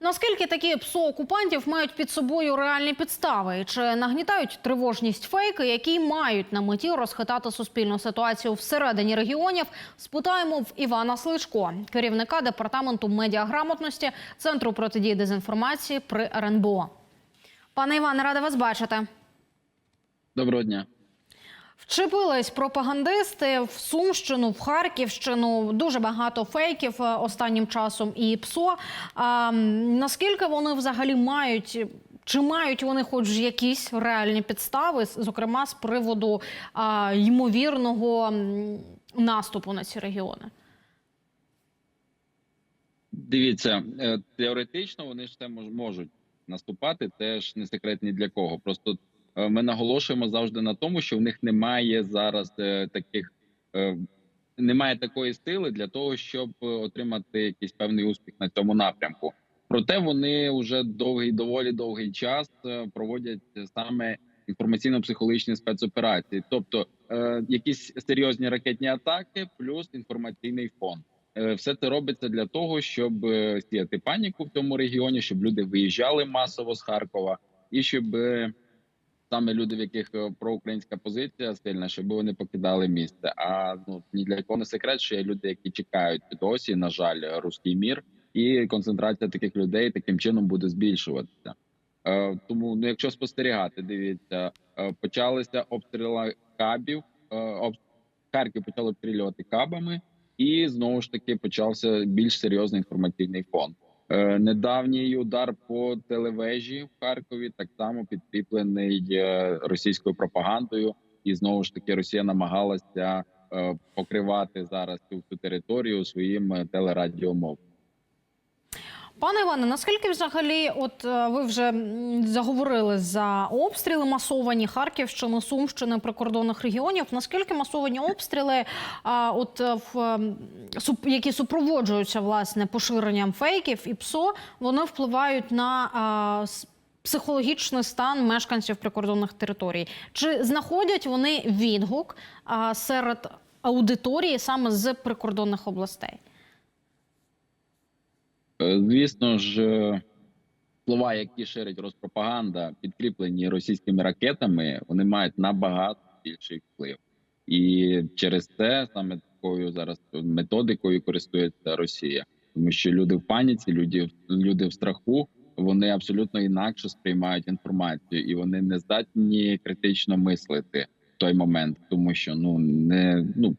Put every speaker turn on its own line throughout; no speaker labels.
Наскільки такі ПСО окупантів мають під собою реальні підстави? І Чи нагнітають тривожність фейки, які мають на меті розхитати суспільну ситуацію всередині регіонів? Спитаємо в Івана Сличко, керівника департаменту медіаграмотності Центру протидії дезінформації при РНБО. Пане Іване, рада вас бачити.
Доброго дня.
Вчепились пропагандисти в Сумщину, в Харківщину. Дуже багато фейків е, останнім часом і ПСО. А, наскільки вони взагалі мають? Чи мають вони хоч якісь реальні підстави, зокрема з приводу а, ймовірного наступу на ці регіони?
Дивіться, е, теоретично вони ж це мож- можуть наступати. Теж не секрет ні для кого. Просто ми наголошуємо завжди на тому, що в них немає зараз е, таких, е, немає такої сили для того, щоб е, отримати якийсь певний успіх на цьому напрямку. Проте вони вже довгий, доволі довгий час е, проводять саме інформаційно-психологічні спецоперації, тобто е, якісь серйозні ракетні атаки, плюс інформаційний фон. Е, Все це робиться для того, щоб е, сіяти паніку в цьому регіоні, щоб люди виїжджали масово з Харкова, і щоб е, саме люди, в яких е, проукраїнська позиція сильна, щоб вони покидали місце. А ну ні для кого не секрет, що є люди, які чекають досі, на жаль, руський мір, і концентрація таких людей таким чином буде збільшуватися. Е, Тому, ну якщо спостерігати, дивіться, е, почалися обстріли кабів. об- Харків почали обстрілювати кабами і знову ж таки почався більш серйозний інформаційний фон. Е, недавній удар по телевежі в Харкові так само підкріплений е, російською пропагандою, і знову ж таки Росія намагалася е, покривати зараз цю територію своїм телерадіомовом.
Пане Іване, наскільки взагалі, от е, ви вже заговорили за обстріли масовані Харківщини, Сумщини, прикордонних регіонів? Наскільки масовані обстріли, а, от е, в які супроводжуються власне поширенням фейків і ПСО, вони впливають на а, психологічний стан мешканців прикордонних територій? Чи знаходять вони відгук а, серед аудиторії саме з прикордонних областей?
Е, Звісно ж, е, слова, які ширить розпропаганда, підкріплені російськими ракетами, вони мають набагато більший вплив, і через це саме такою зараз методикою користується Росія, тому що люди в паніці, люди, люди в страху. Вони абсолютно інакше сприймають інформацію, і вони не здатні критично мислити в той момент, тому що ну не ну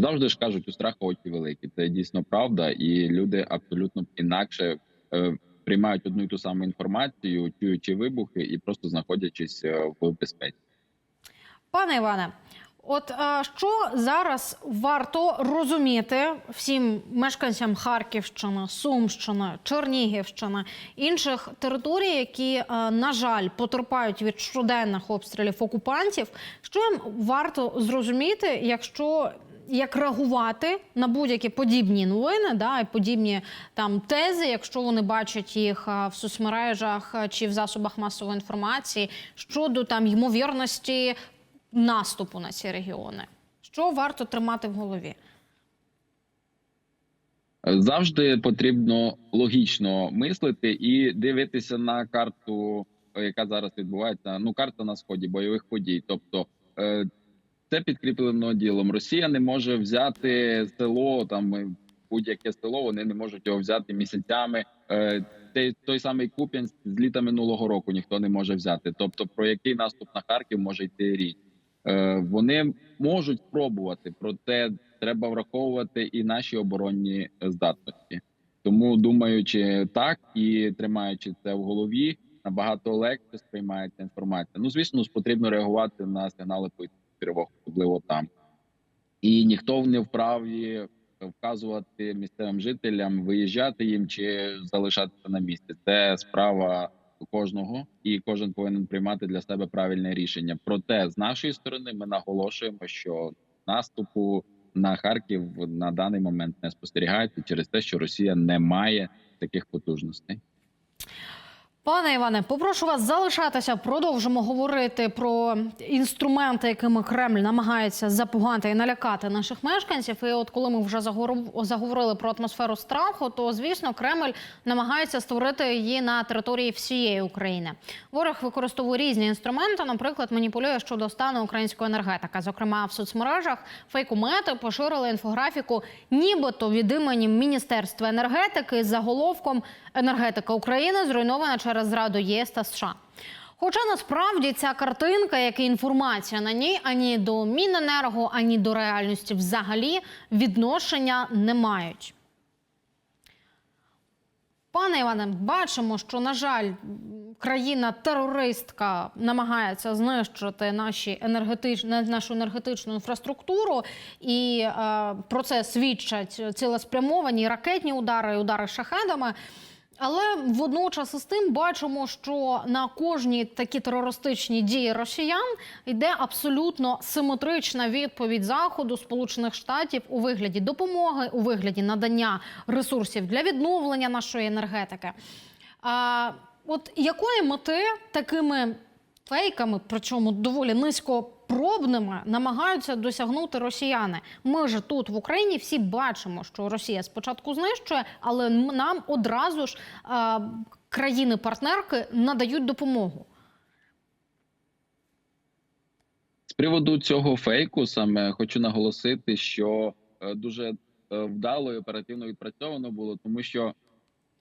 завжди ж кажуть, у страха очі великі. Це дійсно правда, і люди абсолютно інакше е, приймають одну і ту саму інформацію, чуючи вибухи, і просто знаходячись е, в безпеці.
Пане Іване, от е, що зараз варто розуміти всім мешканцям Харківщини, Сумщини, Чернігівщини, інших територій, які, на жаль, потерпають від щоденних обстрілів окупантів, що їм варто зрозуміти, якщо як реагувати на будь-які подібні новини, да, і подібні там тези, якщо вони бачать їх в соцмережах чи в засобах масової інформації щодо там ймовірності наступу на ці регіони, що варто тримати в голові?
Завжди потрібно логічно мислити і дивитися на карту, яка зараз відбувається. Ну, карта на сході бойових подій. Тобто, е, це підкріплено ділом. Росія не може взяти село там е, будь-яке село. Вони не можуть його взяти місяцями. Е, Той, той самий Куп'янськ з літа минулого року ніхто не може взяти. Тобто, про який наступ на Харків може йти річ. Е, Вони можуть спробувати, проте треба враховувати і наші оборонні здатності. Тому, думаючи так і тримаючи це в голові, набагато легше сприймається інформація. Ну, звісно потрібно реагувати на сигнали повітряних тривог, особливо там. І ніхто не вправі вказувати місцевим жителям, виїжджати їм чи залишатися на місці. Це справа кожного, і кожен повинен приймати для себе правильне рішення. Проте з нашої сторони ми наголошуємо, що наступу на Харків на даний момент не спостерігається через те, що Росія не має таких потужностей.
Пане Іване, попрошу вас залишатися. Продовжимо говорити про інструменти, якими Кремль намагається запугати і налякати наших мешканців. І от коли ми вже заговорили про атмосферу страху, то звісно Кремль намагається створити її на території всієї України. Ворог використовує різні інструменти. Наприклад, маніпулює щодо стану української енергетики. Зокрема, в соцмережах фейкомети поширили інфографіку, нібито від імені Міністерства енергетики з заголовком Енергетика України зруйнована через зраду ЄС та США. Хоча насправді ця картинка, як і інформація на ній, ані до Міненерго, ані до реальності взагалі відношення не мають. Пане Іване, бачимо, що на жаль, країна-терористка намагається знищити наші енергетич... нашу енергетичну інфраструктуру, і е, про це свідчать цілеспрямовані ракетні удари, удари шахедами. Але водночас із тим бачимо, що на кожні такі терористичні дії росіян йде абсолютно симетрична відповідь заходу Сполучених Штатів у вигляді допомоги, у вигляді надання ресурсів для відновлення нашої енергетики. А, от якої мети такими фейками, причому доволі низькопробними, намагаються досягнути росіяни. Ми ж тут в Україні всі бачимо, що Росія спочатку знищує, але нам одразу ж країни-партнерки надають допомогу.
З приводу цього фейку саме хочу наголосити, що е, дуже е, вдало і оперативно відпрацьовано було, тому що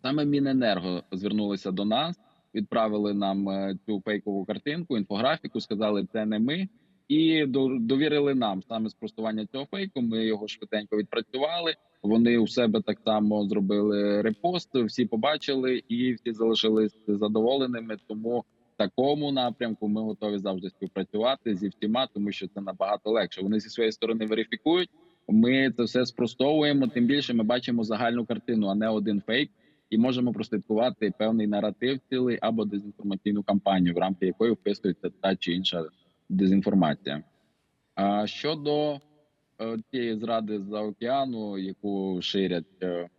саме Міненерго звернулися до нас, відправили нам е, цю фейкову картинку, інфографіку, сказали, це не ми, і до- довірили нам саме спростування цього фейку. Ми його швиденько відпрацювали. Вони у себе так само зробили репост. Всі побачили і всі залишились задоволеними. Тому такому напрямку ми готові завжди співпрацювати зі всіма, тому що це набагато легше. Вони зі своєї сторони верифікують. Ми це все спростовуємо. Тим більше ми бачимо загальну картину, а не один фейк, і можемо прослідкувати певний наратив цілий або дезінформаційну кампанію, в рамки якої вписується та чи інша дезінформація. А щодо е, тієї зради за океану, яку ширять е,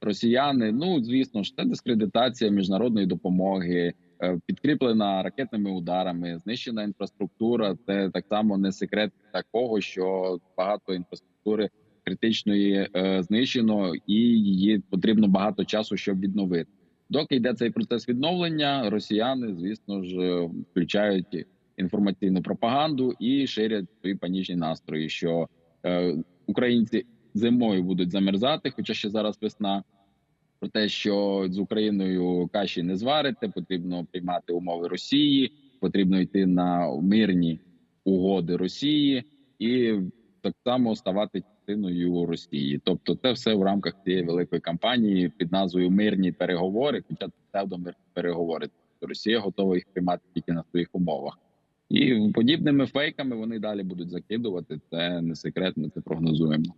росіяни, ну звісно ж, це дискредитація міжнародної допомоги, е, підкріплена ракетними ударами, знищена інфраструктура. Це так само не секрет такого, що багато інфраструктури критичної е, знищено, і її потрібно багато часу, щоб відновити. Доки йде цей процес відновлення, росіяни, звісно ж, е, включають інформаційну пропаганду і ширять свої панічні настрої, що е, українці зимою будуть замерзати, хоча ще зараз весна. Про те, що з Україною каші не зварите, потрібно приймати умови Росії, потрібно йти на мирні угоди Росії і так само ставати частиною Росії. Тобто, це все в рамках цієї великої кампанії під назвою Мирні переговори, хоча це псевдомирні переговори. Тобто Росія готова їх приймати тільки на своїх умовах. І подібними фейками вони далі будуть закидувати. Це не секрет, ми це прогнозуємо.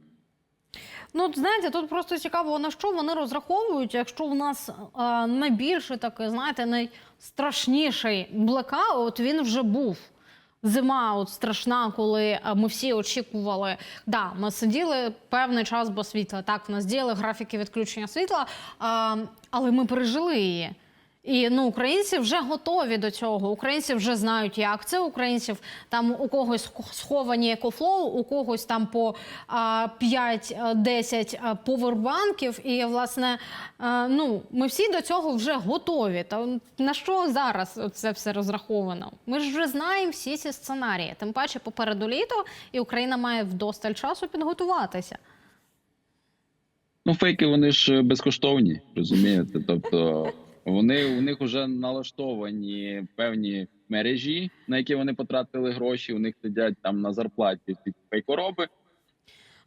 Ну, знаєте, тут просто цікаво, на що вони розраховують, якщо в нас е, найбільший такий, знаєте, найстрашніший блекаут, він вже був. Зима от страшна, коли е, ми всі очікували. Да, ми сиділи певний час без світла. Так, в нас діяли графіки відключення світла, а, але ми пережили її. І ну, українці вже готові до цього. Українці вже знають, як це. Українців там у когось сховані екофлоу, у когось там по а, 5-10 повербанків. І власне, ну ми всі до цього вже готові. Та на що зараз це все розраховано? Ми ж вже знаємо всі ці сценарії. Тим паче попереду літо, і Україна має вдосталь часу підготуватися.
Ну, фейки вони ж безкоштовні, розумієте? Тобто вони у них вже налаштовані певні мережі, на які вони потратили гроші. У них сидять там на зарплаті ці фейкороби.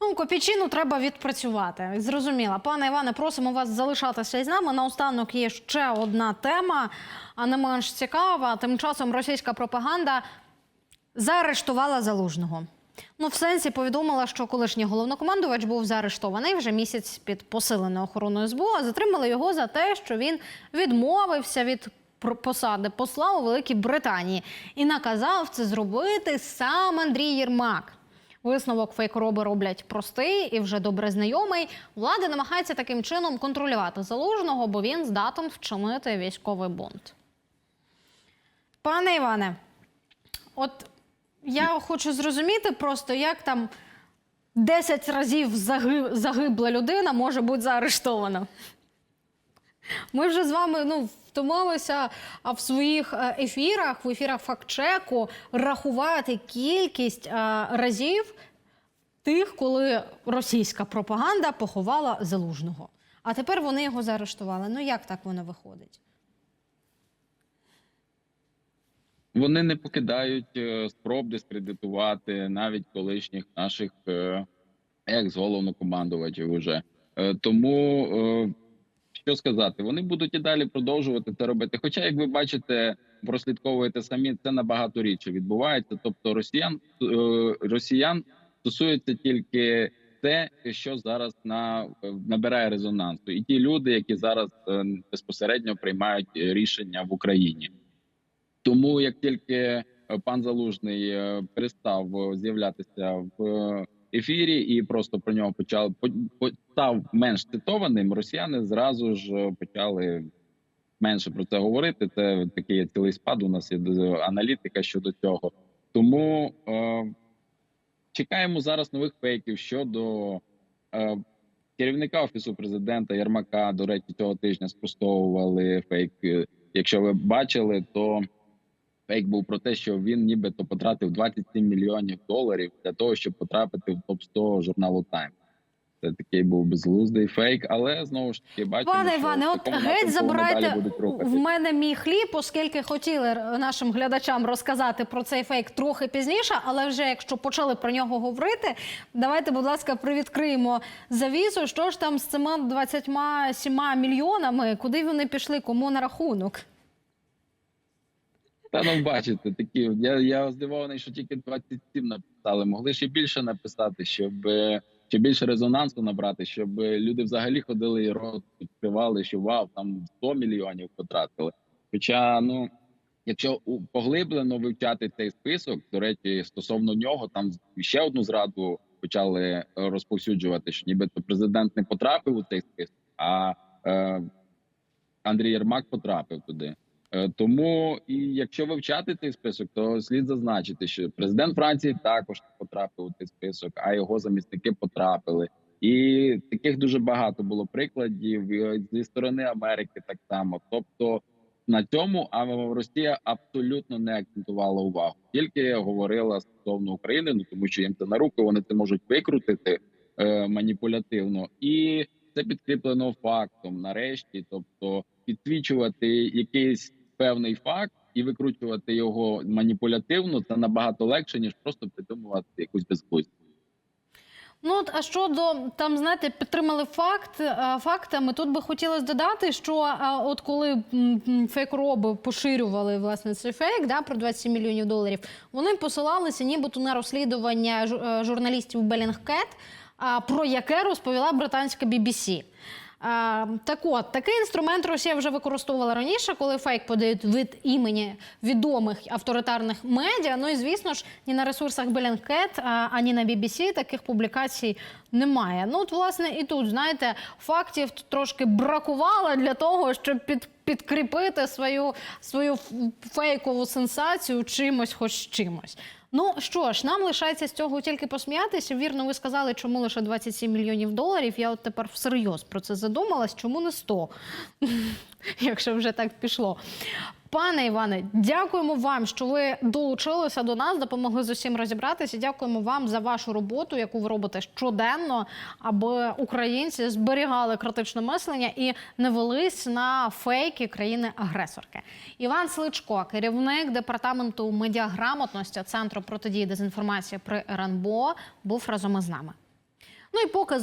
Ну, копійчину треба відпрацювати. Зрозуміла. Пане Іване, просимо вас залишатися з нами. Наостанок є ще одна тема, а не менш цікава. Тим часом російська пропаганда заарештувала залужного. Ну, в сенсі повідомила, що колишній головнокомандувач був заарештований вже місяць під посиленою охороною СБУ, а затримали його за те, що він відмовився від посади посла у Великій Британії і наказав це зробити сам Андрій Єрмак. Висновок фейкороби роблять простий і вже добре знайомий. Влада намагається таким чином контролювати залужного, бо він здатен вчинити військовий бунт. Пане Іване, от я хочу зрозуміти просто, як там 10 разів заги- загибла людина може бути заарештована. Ми вже з вами ну, втомилися а, в своїх е, ефірах, в ефірах фактчеку рахувати кількість е, разів тих, коли російська пропаганда поховала залужного. А тепер вони його заарештували. Ну як так воно виходить?
Вони не покидають е, спроб дискредитувати навіть колишніх наших е, екс-головнокомандувачів уже. Е, Тому що сказати, вони будуть і далі продовжувати це робити. Хоча, як ви бачите, прослідковуєте самі, це набагато рідше відбувається. Тобто, росіян росіян стосується тільки те, що зараз на набирає резонансу, і ті люди, які зараз безпосередньо приймають рішення в Україні. Тому як тільки е, пан Залужний е, перестав е, з'являтися в ефірі і просто про нього почав по- по- став менш цитованим, росіяни зразу ж почали менше про це говорити. Це такий цілий спад. У нас є аналітика щодо цього. Тому е, чекаємо зараз нових фейків щодо е, керівника офісу президента Єрмака. До речі, цього тижня спростовували фейк. Якщо ви бачили, то фейк був про те, що він нібито потратив 27 мільйонів доларів для того, щоб потрапити в топ 100 журналу Time. Це такий був безглуздий фейк, але знову ж таки бачимо,
Пане Іване, от геть забирайте в мене мій хліб, оскільки хотіли нашим глядачам розказати про цей фейк трохи пізніше, але вже якщо почали про нього говорити, давайте, будь ласка, привідкриємо завісу. Що ж там з цими 27 мільйонами, куди вони пішли, кому на рахунок?
Та ну бачите, такі я, я здивований, що тільки 27 написали. Могли ще більше написати, щоб е, ще більше резонансу набрати, щоб е, люди взагалі ходили і рот відкривали, що вау, там 100 мільйонів потратили. Хоча, ну якщо поглиблено вивчати цей список, до речі, стосовно нього, там ще одну зраду почали розповсюджувати, що нібито президент не потрапив у цей список, а е, Андрій Єрмак потрапив туди. Е, Тому і якщо вивчати цей список, то слід зазначити, що президент Франції також потрапив у цей список, а його замісники потрапили. І таких дуже багато було прикладів зі сторони Америки. Так само, тобто на цьому а Росія абсолютно не акцентувала увагу, тільки говорила стосовно України. Ну тому що їм це на руку, вони це можуть викрутити е, маніпулятивно, і це підкріплено фактом. Нарешті, тобто підсвічувати якийсь певний факт і викручувати його маніпулятивно, це набагато легше ніж просто придумувати якусь безглуздя.
Ну а щодо там, знаєте, підтримали факт е, фактами. Тут би хотілося додати, що а, от коли фейк-роби поширювали власне цей фейк да, про 27 мільйонів доларів, вони посилалися нібито на розслідування е, журналістів Bellingcat, а, про яке розповіла британська BBC. Так от, такий інструмент Росія вже використовувала раніше, коли фейк подають від імені відомих авторитарних медіа. Ну і звісно ж, ні на ресурсах Bellingcat, ані на BBC таких публікацій немає. Ну, от, власне, і тут, знаєте, фактів трошки бракувало для того, щоб під, підкріпити свою, свою фейкову сенсацію чимось, хоч чимось. Ну що ж, нам лишається з цього тільки посміятися. Вірно, ви сказали, чому лише 27 мільйонів доларів. Я от тепер всерйоз про це задумалась. Чому не 100? Якщо вже так пішло. Пане Іване, дякуємо вам, що ви долучилися до нас, допомогли з усім розібратися. Дякуємо вам за вашу роботу, яку ви робите щоденно, аби українці зберігали критичне мислення і не велись на фейки країни-агресорки. Іван Сличко, керівник департаменту медіаграмотності Центру протидії дезінформації при РНБО, був разом із нами. Ну і поки